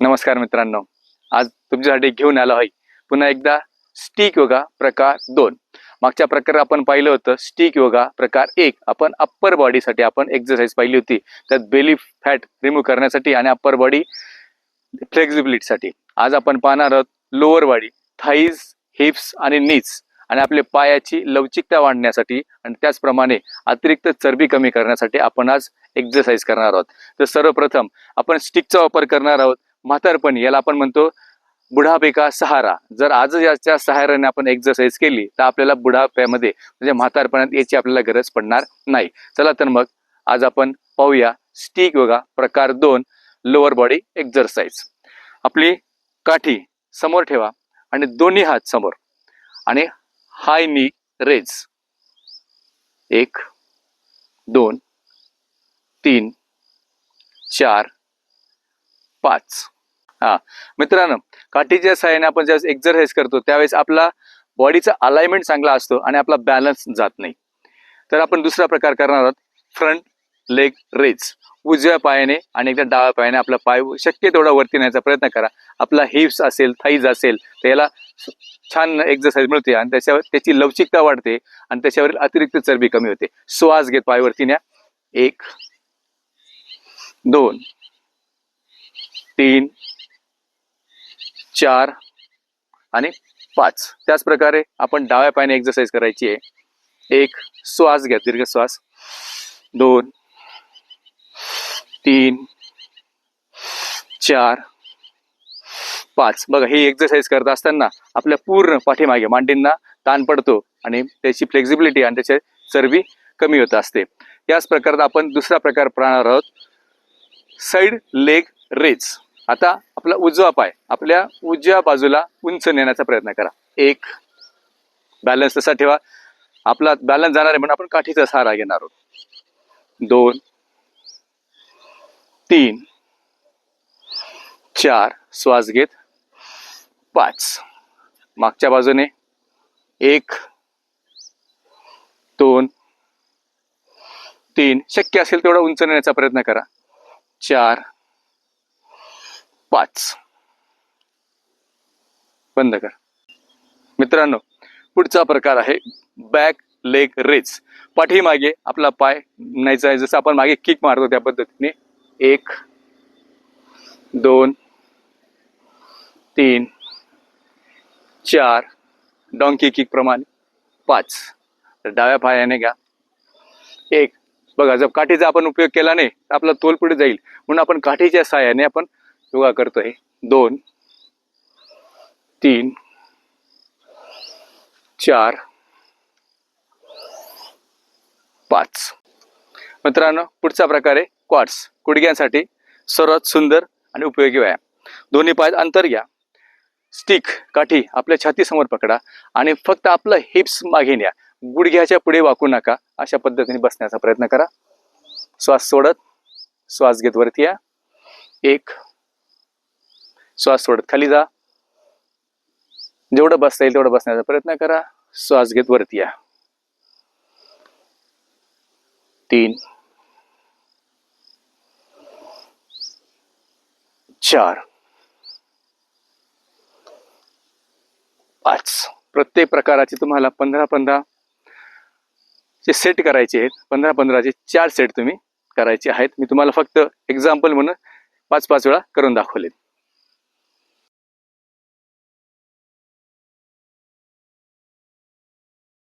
नमस्कार मित्रांनो. आज तुमच्यासाठी घेऊन आलो आहे. पुन्हा एकदा स्टिक योगा प्रकार दोन. मागच्या प्रकार आपण पाहिलं होतं स्टिक योगा प्रकार एक. आपण अप्पर बॉडीसाठी आपण एक्सरसाइज पाहिली होती. त्यात बेली फॅट रिमूव्ह करण्यासाठी आणि अप्पर बॉडी फ्लेक्झिबिलिटीसाठी आज आपण पाहणार आहोत लोअर बॉडी थाईज हिप्स आणि नीज आणि आपले पायाची लवचिकता वाढण्यासाठी आणि त्याचप्रमाणे अतिरिक्त चरबी कमी करण्यासाठी आपण आज एक्सरसाइज करणार आहोत. तर सर्वप्रथम आपण स्टिकचा वापर करणार आहोत. म्हातारपणी याला आपण म्हणतो बुढापेका सहारा. जर आज याच्या सहाऱ्याने आपण एक्झरसाईज केली तर आपल्याला बुढाप्यामध्ये म्हणजे म्हातारपणात याची आपल्याला गरज पडणार नाही. चला तर मग आज आपण पाहूया स्टिक योगा प्रकार दोन लोअर बॉडी एक्झरसाईज आपली काठी समोर ठेवा आणि दोन्ही हात समोर. आणि हाय नी रेज एक दोन तीन चार पाच. हा. मित्रांनो काठीच्या सहाय्याने आपण ज्यावेळेस एक्झरसाइज करतो त्यावेळेस आपला बॉडीचा अलाइनमेंट चांगला असतो आणि आपला बॅलन्स जात नाही. तर आपण दुसरा प्रकार करणार आहोत फ्रंट लेग रेज उजव्या पायाने आणि एकदा डाव्या पायाने आपला पाय शक्य तेवढा वरती नेण्याचा प्रयत्न करा. आपला हिप्स असेल थाईज असेल तर याला छान एक्झरसाइज मिळते आणि त्याच्यावर त्याची लवचिकता वाढते आणि त्याच्यावरील अतिरिक्त चरबी कमी होते. श्वास घेत पायवरती न्या. एक दोन तीन चार आणि पाच. त्याच प्रकारे आपण डाव्या पायाने एक्सरसाइज करायची आहे. एक श्वास घ्या दीर्घ श्वास. दोन तीन चार पाच. बघा ही एक्सरसाइज करत असताना आपल्या पूर्ण पाठीमागे मांडींना ताण पडतो आणि त्याची फ्लेक्झिबिलिटी आणि त्याची चरबी कमी होत असते. याच प्रकारात आपण दुसरा प्रकार पाहणार आहोत. साईड लेग रेज आता आपला उजवा पाय आपल्या उजव्या बाजूला उंच नेण्याचा प्रयत्न करा. एक बॅलन्स तसा ठेवा. आपला बॅलन्स जाणार आहे म्हणून आपण काठीचा सहारा घेणार आहोत. दोन तीन चार श्वास घेत पाच. मागच्या बाजूने एक दोन तीन. शक्य असेल तेवढा उंच नेण्याचा प्रयत्न करा. चार पाच. बंद कर. मित्रांनो पुढचा प्रकार आहे बॅक लेग रेज पाठीमागे आपला पाय न्यायचा आहे. जसं आपण मागे किक मारतो त्या पद्धतीने. एक दोन तीन चार. डॉंकी किक प्रमाणे पाच. तर डाव्या पायाने घ्या. एक. बघा जर काठीचा आपण उपयोग केला नाही तर आपला तोल पुढे जाईल. म्हणून आपण काठीच्या सहाय्याने आपण योगा करतोय. दोन तीन चार पाच. मित्रांनो पुढचा प्रकार आहे क्वाट्स गुडघ्यांसाठी सर्वात सुंदर आणि उपयोगी व्यायाम. दोन्ही पायात अंतर घ्या. स्टिक काठी आपल्या छातीसमोर पकडा आणि फक्त आपलं हिप्स मागे न्या. गुडघ्याच्या पुढे वाकू नका. अशा पद्धतीने बसण्याचा प्रयत्न करा. श्वास सोडत श्वास घेत वरती या. एक श्वास सोडत. खाली जा. जेवढं बसता येईल तेवढं बसण्याचा प्रयत्न करा. श्वास घेत वरती या. तीन. चार. पाच. प्रत्येक प्रकाराचे तुम्हाला पंधरा पंधरा चे सेट करायचे आहेत पंधरा पंधराचे चार सेट तुम्ही करायचे आहेत. मी तुम्हाला फक्त एक्झाम्पल म्हणून पाच पाच वेळा करून दाखवले